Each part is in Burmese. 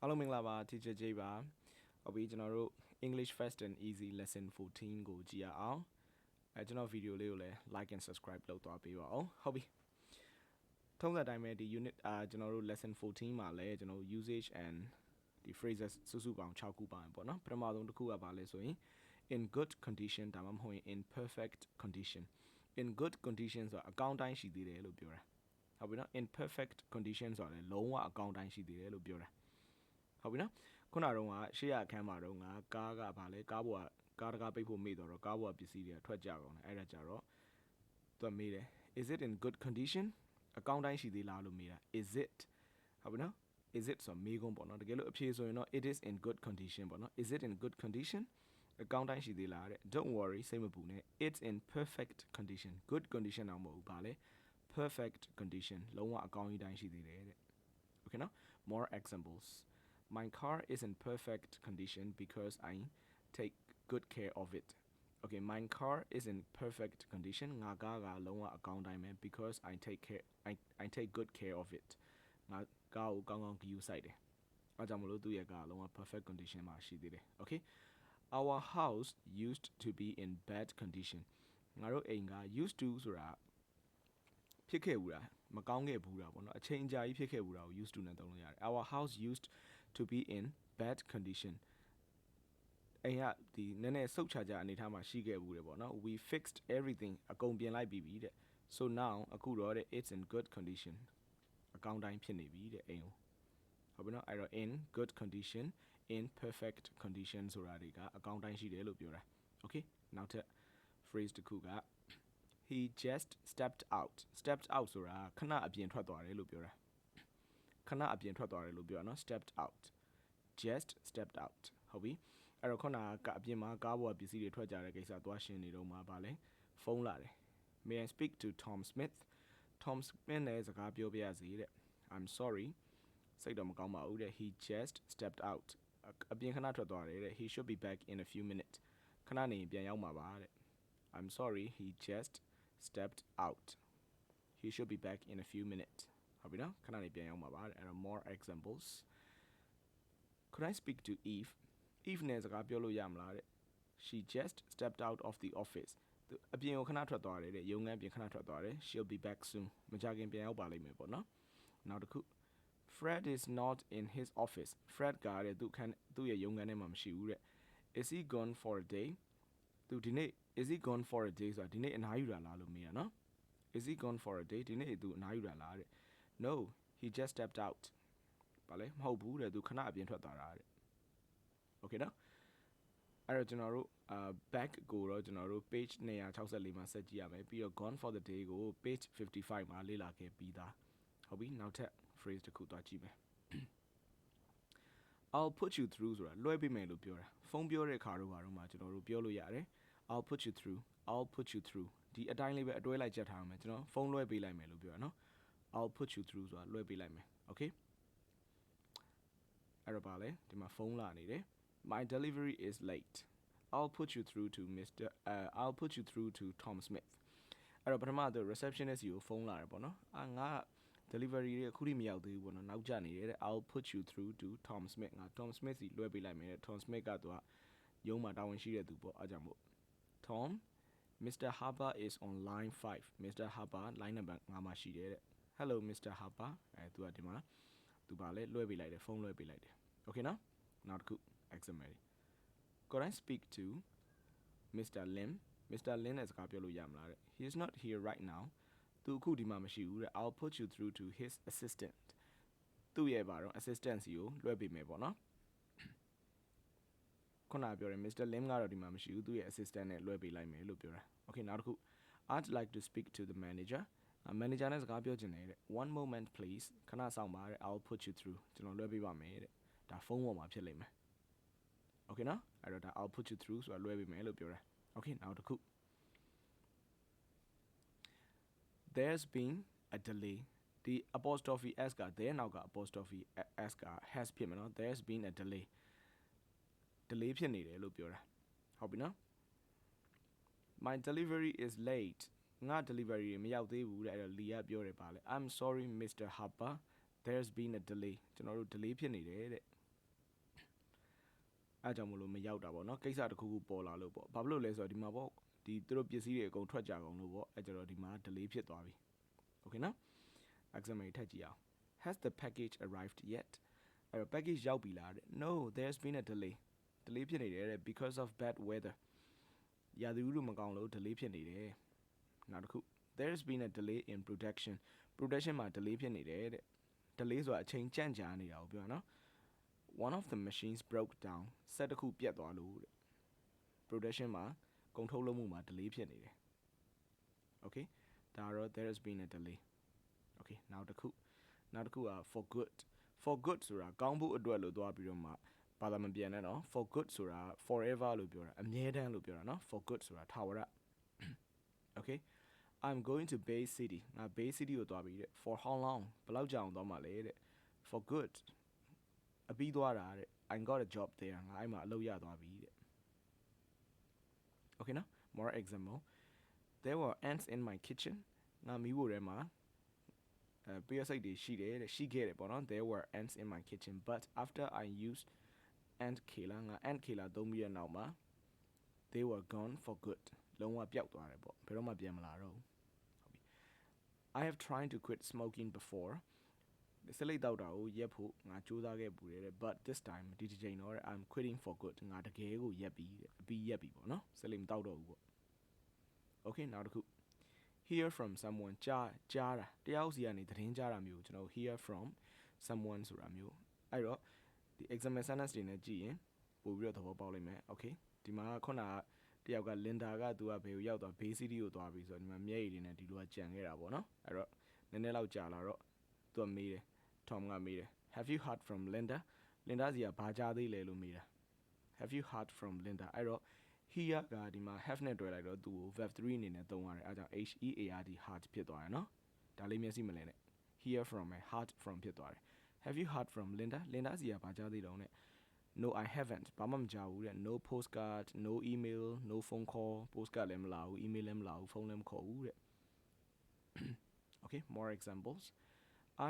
အားလုံးမင်္ဂလာပါ teacher J ပါဟုတ်ပြီကျွန်တော်တို့ English Fast and Easy lesson 14ကိုကြည့်ရအောင်အဲကျွန်တော်ဗီဒီယိုလေးကိုလည်း like and subscribe လုပ်သွားပေးပါအောင်ဟုတ်ပြီထုံးစံတိုင်းပဲဒီ unit အာကျွန်တော်တို့ lesson 14မှာလည်းကျွန်တော်တို့ usage and ဒီ phrases စုစုပေါင်း6ခုပါမယ်ပေါ့နော်ပထမဆုံးတစ်ခုကပါလဲဆိုရင် in good condition ဒါမှမဟုတ်ရင် in perfect condition in good condition ဆိုတာအကောင့်တိုင်းရှိသေးတယ်လို့ပြောတာဟုတ်ပြီနော် in perfect condition ဆိုတာလည်းလုံးဝအကောင့်တိုင်းရှိသေးတယ်လို့ပြောတာ ဟုတ်ပြီနော်ခုနကတော့ရှေ့ရအခန်းမှာတော့ငါကားကဗာလဲကားပေါ်ကကားတကားပိတ်ဖို့မေ့တော့ကားပေါ်ကပစ္စည်းတွေကထွက်ကြကုန်တယ်အဲ့ဒါကြတော့သူကမေးတယ် is it in good condition အကောင့်တိုင်းရှိသေးလားလို့မေးတာ is it ဟုတ်ပြီနော် is it ဆိုမေးခွန်းပေါ့နော်တကယ်လို့အဖြေဆိုရင်တော့ it is in good condition ပေါ့နော် is it in good condition အကောင့်တိုင်းရှိသေးလားတဲ့ don't worry စိတ်မပူနဲ့ it's in perfect condition good condition တော့မဟုတ်ဘူးဗာလဲ perfect condition လုံးဝအကောင်းကြီးတိုင်းရှိသေးတယ်တဲ့ okay နော် more examples my car is in perfect condition because I take good care of it okay my car is in perfect condition ငါကားကလုံးဝအကောင်းတိုင်းပဲ because I take care I I take good care of it ငါကားကိုကောင်းကောင်းဂရုစိုက်တယ်အဲကြောင့်မလို့သူ့ရဲ့ကားလုံးဝ perfect condition မှာရှိသေးတယ် okay our house used to be in bad condition ငါတို့အိမ်က used to ဆိုတာဖြစ်ခဲ့ဘူးလားမကောင်းခဲ့ဘူးလားပေါ့နော်အချိန်ကြာကြီးဖြစ်ခဲ့ဘူးလားကို used to နဲ့သုံးလို့ရတယ် our house used to be in bad condition အိမ်ကဒီနည်းနည်းဆုတ်ချကြအနေထားမှာရှိခဲ့ဘူးတယ်ပေါ့နော် we fixed everything အကုန်ပြင်လိုက်ပြီပြီတဲ့ so now အခုတော့တဲ့ it's in good condition အကောင်းတိုင်းဖြစ်နေပြီတဲ့အိမ်ကိုဟုတ်ပြီနော်အဲ့တော့ in good condition in perfect condition ဆိုတာတွေကအကောင်းတိုင်းရှိတယ်လို့ပြောတာ okay နောက်ထပ် phrase တစ်ခုက he just stepped out stepped out ဆိုတာခဏအပြင်ထွက်သွားတယ်လို့ပြောတာ ခဏအပြင်ထွက်သွားတယ်လို့ပြောတာနော် stepped out just stepped out ဟုတ်ပြီအဲ့တော့ခုနကအပြင်မှာကားပေါ်ပစ္စည်းတွေထွက်ကြတဲ့ကိစ္စသွားရှင်းနေတော့မှဗာလဲဖုန်းလာတယ် May I speak to Tom Smith Tom Smith နဲ့စကားပြောပြရစီတဲ့ I'm sorry စိတ်တော့မကောင်းပါဘူးတဲ့ he just stepped out အပြင်ခဏထွက်သွားတယ်တဲ့ he should be back in a few minutes ခဏနေပြန်ရောက်မှာပါတဲ့ I'm sorry he just stepped out he should be back in a few minutes ဟုတ်ပြီနော်ခဏနေပြန်ရောက်မှာပါတဲ့အဲ့တော့ more examples could I speak to Eve Eve နဲ့စကားပြောလို့ရမလားတဲ့ she just stepped out of the office သူအပြင်ကိုခဏထွက်သွားတယ်တဲ့ရုံငန်းပြင်ခဏထွက်သွားတယ် she'll be back soon မကြခင်ပြန်ရောက်ပါလိမ့်မယ်ပေါ့နော်နောက်တစ်ခု Fred is not in his office Fred ကတဲ့သူခန်းသူ့ရဲ့ရုံငန်းထဲမှာမရှိဘူးတဲ့ is he gone for a day သူဒီနေ့ is he gone for a day ဆိုတာဒီနေ့အနားယူတာလားလို့မေးတာနော် is he gone for a day ဒီနေ့သူအနားယူတာလားတဲ့ no he just stepped out ဘာလဲမဟုတ်ဘူးတဲ့သူခဏအပြင်ထွက်သွားတာတဲ့ okay နော်အဲ့တော့ကျွန်တော်တို့အာ back ကိုတော့ကျွန်တော်တို့ page 264မှာဆက်ကြည့်ရမယ်ပြီးတော့ gone for the day ကို page 55မှာလေ့လာခဲ့ပြီးသားဟုတ်ပြီနောက်ထပ် phrase တစ်ခုသွားကြည့်မယ် I'll put you through ဆိုတာလွှဲပေးမယ်လို့ပြောတာဖုန်းပြောတဲ့ခါတော့ဘာတော့မှကျွန်တော်တို့ပြောလို့ရတယ် I'll put you through I'll put you through ဒီအတိုင်းလေးပဲအတွဲလိုက်ချက်ထားအောင်မယ်ကျွန်တော်ဖုန်းလွှဲပေးလိုက်မယ်လို့ပြောတာနော် I'll put you through ဆိုတာလွှဲပေးလိုက်မယ် okay အဲ့တော့ပါလေဒီမှာဖုန်းလာနေတယ် My delivery is late I'll put you through to Mr. Uh, I'll put you through to Tom Smith အဲ့တော့ပထမတော့ receptionist ကိုဖုန်းလာတယ်ပေါ့နော်အာငါ delivery တွေအခုထိမရောက်သေးဘူးပေါ့နော်နောက်ကျနေတယ်တဲ့ I'll put you through to Tom Smith ငါ Tom Smith စီလွှဲပေးလိုက်မယ်တဲ့ Tom Smith ကသူကရုံးမှာတာဝန်ရှိတဲ့သူပေါ့အားကြောင့်မို့ Tom Mr. Harper is on line 5 Mr. Harper line number 5မှာရှိတယ်တဲ့ Hello Mr. Harper အဲသူကဒီမှာသူပါလဲလွှဲပေးလိုက်တယ်ဖုန်းလွှဲပေးလိုက်တယ် Okay နော်နောက်တစ်ခု exam ready Could I speak to Mr. Lim Mr. Lim နဲ့စကားပြောလို့ရမလားတဲ့ He is not here right now သူအခုဒီမှာမရှိဘူးတဲ့ I'll put you through to his assistant သူ့ရဲ့ပါတော့ assistant စီကိုလွှဲပေးမယ်ပေါ့နော်ခုနပြောတယ် Mr. Lim ကတော့ဒီမှာမရှိဘူးသူ့ရဲ့ assistant နဲ့လွှဲပေးလိုက်မယ်လို့ပြောတာ Okay နောက်တစ်ခု I'd like to speak to the manager Manager နဲ့စကားပြောချင်တယ်တဲ့ one moment please ခဏဆောင်ပါတဲ့ I'll put you through ကျွန်တော်လွှဲပေးပါမယ်တဲ့ဒါဖုန်းပေါ်မှာဖြစ်လိမ့်မယ် Okay နော်အဲ့တော့ဒါ I'll put you through ဆိုတာလွှဲပေးမယ်လို့ပြောတာ Okay နောက်တစ်ခု there's been a delay ဒီ apostrophe s က there နောက်က apostrophe s က has ဖြစ်မယ်နော် there's been a delay delay ဖြစ်နေတယ်လို့ပြောတာဟုတ်ပြီနော် my delivery is late ငါ delivery မရောက်သေးဘူးတဲ့အဲ့တော့ Lee ကပြောတယ်ပါလဲ I'm sorry Mr Harper there's been a delay ကျွန်တော်တို့ delay ဖြစ်နေတယ်တဲ့အဲကြောင့်မလို့မရောက်တာပေါ့နော်ကိစ္စတစ်ခုခုပေါ်လာလို့ပေါ့ဘာဖြစ်လို့လဲဆိုတော့ဒီမှာပေါ့ဒီသူတို့ပစ္စည်းတွေအကုန်ထွက်ကြကုန်လို့ပေါ့အဲကျတော့ဒီမှာ delay ဖြစ်သွားပြီ okay နော် examine ထပ်ကြည့်အောင် has the package arrived yet အဲ့တော့ package ရောက်ပြီလားတဲ့ no there's been a delay delay ဖြစ်နေတယ်တဲ့ because of bad weather ရာသီဥတုမကောင်းလို့ delay ဖြစ်နေတယ် နောက်တစ်ခု there's been a delay in production production မှာ delay ဖြစ်နေတယ်တဲ့ delay ဆိုတာအချိန်ကြန့်ကြာနေတာကိုပြောတာနော် one of the machines broke down စက်တစ်ခုပြတ်သွားလို့တဲ့ production မှာကုန်ထုတ်လုပ်မှုမှာ delay ဖြစ်နေတယ် okay ဒါတော့ there has been a delay okay နောက်တစ်ခုနောက်တစ်ခုက for good for good ဆိုတာကောင်းဖို့အတွက်လို့သွားပြီးတော့မှဘာသာမပြန်နဲ့နော် for good ဆိုတာ forever လို့ပြောတာအမြဲတမ်းလို့ပြောတာနော် for good ဆိုတာထာဝရ okay I'm going to Bay City ငါ Bay City ကိုသွားပြီတဲ့ for how long ဘယ်လောက်ကြာအောင်သွားမှာလဲတဲ့ for good အပြီးသွားတာတဲ့ I got a job there ငါအဲ့မှာအလုပ်ရသွားပြီတဲ့ Okay နော် more example there were ants in my kitchen ငါမီးဖို့ထဲမှာအဲပြရစိတ်တွေရှိတယ်တဲ့ရှိခဲ့တယ်ပေါ့နော် there were ants in my kitchen but after I used ant killer ငါ ant killer သုံးပြီးတဲ့နောက်မှာ they were gone for good လုံးဝပျောက်သွားတယ်ပေါ့ဘယ်တော့မှပြန်မလာတော့ဘူးဟုတ်ပြီ I have tried to quit smoking before စလိတ်တောက်တာကိုရက်ဖို့ငါစူးစမ်းခဲ့ပူတယ်တဲ့ but this time ဒီတစ်ချိန်တော့တဲ့ I'm quitting for good ငါတကယ်ကိုရက်ပြီတဲ့အပြီးရက်ပြီပေါ့နော်စလိတ်မတောက်တော့ဘူးပေါ့ okay နောက်တစ်ခု hear from someone ကြားကြားတာတယောက်စီကနေသတင်းကြားတာမျိုးကျွန်တော် hear from someone ဆိုတာမျိုးအဲ့တော့ဒီ example sentence တွေနဲ့ကြည့်ရင်ပို့ပြီးတော့သဘောပေါက်လိမ့်မယ် okay ဒီမှာခုနက တယောက်က Linda ကသူကဘယ်ကိုရောက်သွား Bay City ကိုသွားပြီဆိုတော့ဒီမှာမျက်ရည်တွေနဲ့ဒီလိုကကြံခဲ့တာပေါ့နော်အဲ့တော့နည်းနည်းလောက်ကြာလာတော့သူကမေးတယ် Tom ကမေးတယ် Have you heard from Linda Linda စီကဘာကြားသေးလဲလို့မေးတာ Have you heard from Linda အဲ့တော့ here ကဒီမှာ have နဲ့တွဲလိုက်တော့သူ့ကို verb 3အနေနဲ့သုံးရတယ်အဲဒါကြောင့် h e a r d heart ဖြစ်သွားတယ်နော်ဒါလေးမျက်စိမလဲနဲ့ hear from နဲ့ heart from ဖြစ်သွားတယ် Have you heard from Linda Linda စီကဘာကြားသေးတော့နဲ့ No I haven't ဘာမှမကြားဘူးတဲ့ No postcard no email no phone call postcard လည်းမလာဘူး email လည်းမလာဘူးဖုန်းလည်းမခေါ်ဘူးတဲ့ Okay more examples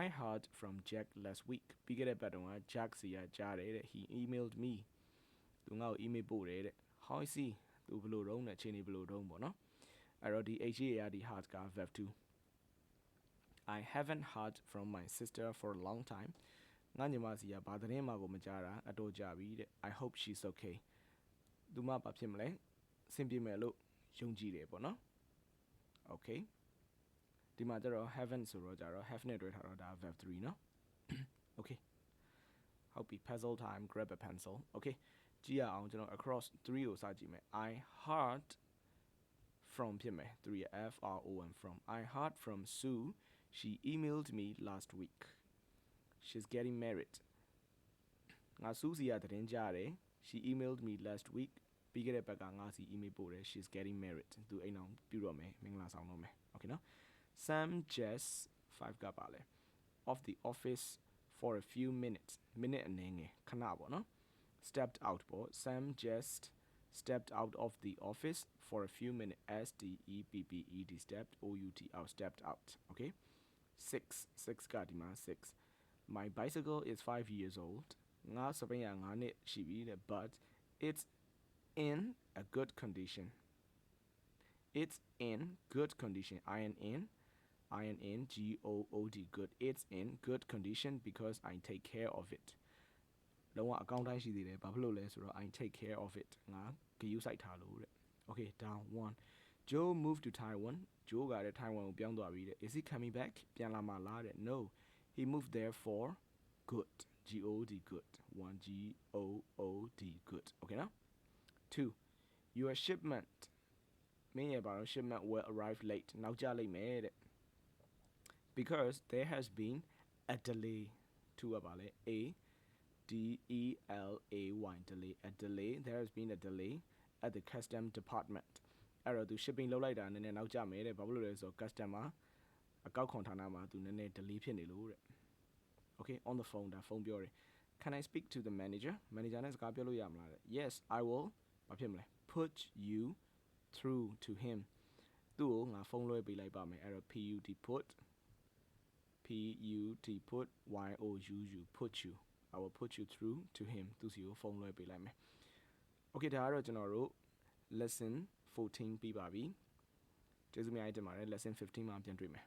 I heard from Jack last week ပြီးခဲ့တဲ့ပတ်တုန်းက Jack စီကကြားတယ်တဲ့ he emailed me သူငါ့ကို email ပို့တယ်တဲ့ how is he သူဘယ်လိုတုံးနဲ့အချိန်နေဘယ်လိုတုံးပေါ့နော်အဲ့တော့ဒီ HAR ဒီ heart က verb 2 I haven't heard from my sister for a long time ငါညီမစီကဘာသတင်းမှကိုမကြားတာအတော်ကြာပြီတဲ့ I hope she's okay သူမဘာဖြစ်မလဲအဆင်ပြေမယ်လို့ယုံကြည်တယ်ပေါ့နော် Okay ဒီမှာကျတော့ haven't ဆိုတော့ကျတော့ have နဲ့တွဲထားတော့ဒါ verb 3เนาะ Okay ဟုတ်ပြီ puzzle time grab a pencil Okay ကြည့်ရအောင်ကျွန်တော် across 3ကိုစကြည့်မယ် I heard from ဖြစ်မယ်3 F R O M from I heard from Sue she emailed me last week she's getting married ငါစူးစီရသတင်းကြားတယ် she emailed me last week ပြီးခဲ့တဲ့ဘက်ကငါစီ email ပို့တယ် she's getting married သူအိမ်အောင်ပြုတော့မယ်မင်္ဂလာဆောင်တော့မယ် okay နော် Sam just 5ကပါလဲ of the office for a few minutes minute အနေငယ်ခဏပေါ့နော် stepped out ပေါ့ Sam just stepped out of the office for a few minutes S T E P P E D stepped O U T out stepped out okay 6 6ကဒီမှာ6 My bicycle is 5 years old ငါစပင်းရ9နှစ်ရှိပြီတဲ့ but it's in a good condition it's in good condition iron in iron in G O O D good it's in good condition because I take care of it လုံးဝအကောင့်တိုင်းရှိသေးတယ်ဘာဖြစ်လို့လဲဆိုတော့ I take care of it ငါဂယူးစိုက်ထားလို့တဲ့ okay down 1 Joe moved to Taiwan Joe ကတဲ့ Taiwan ကိုပြောင်းသွားပြီတဲ့ is he coming back ပြန်လာမှာလားတဲ့ no he moved there for good G O D good 1 G O O D good okay နော် 2 your shipment မင်းရဲ့ဘာလို့ shipment will arrive late နောက်ကျလိမ့်မယ်တဲ့ because there has been a delay to ကပါလေ A D E L A Y delay a delay there has been a delay at the custom department အဲ့တော့သူ shipping လုပ်လိုက်တာနည်းနည်းနောက်ကျမယ်တဲ့ဘာလို့လဲဆိုတော့ customer အကောက်ခွန်ဌာနမှာသူနည်းနည်း delay ဖြစ်နေလို့တဲ့ okay on the phone ဒါဖုန်းပြောတယ် can i speak to the manager manager နဲ့စကားပြောလို့ရမလားတဲ့ yes i will ဘာဖြစ်မလဲ put you through to him သူ့ကိုငါဖုန်းလွှဲပေးလိုက်ပါမယ်အဲ့တော့ PUT put PUT put Y O U U put you I will put you through to him သူစီကိုဖုန်းလွှဲပေးလိုက်မယ် Okay ဒါကတော့ကျွန်တော်တို့ lesson 14ပြီးပါပြီကျေးဇူးများတင်ပါတယ် lesson 15မှာပြန်တွေ့မယ်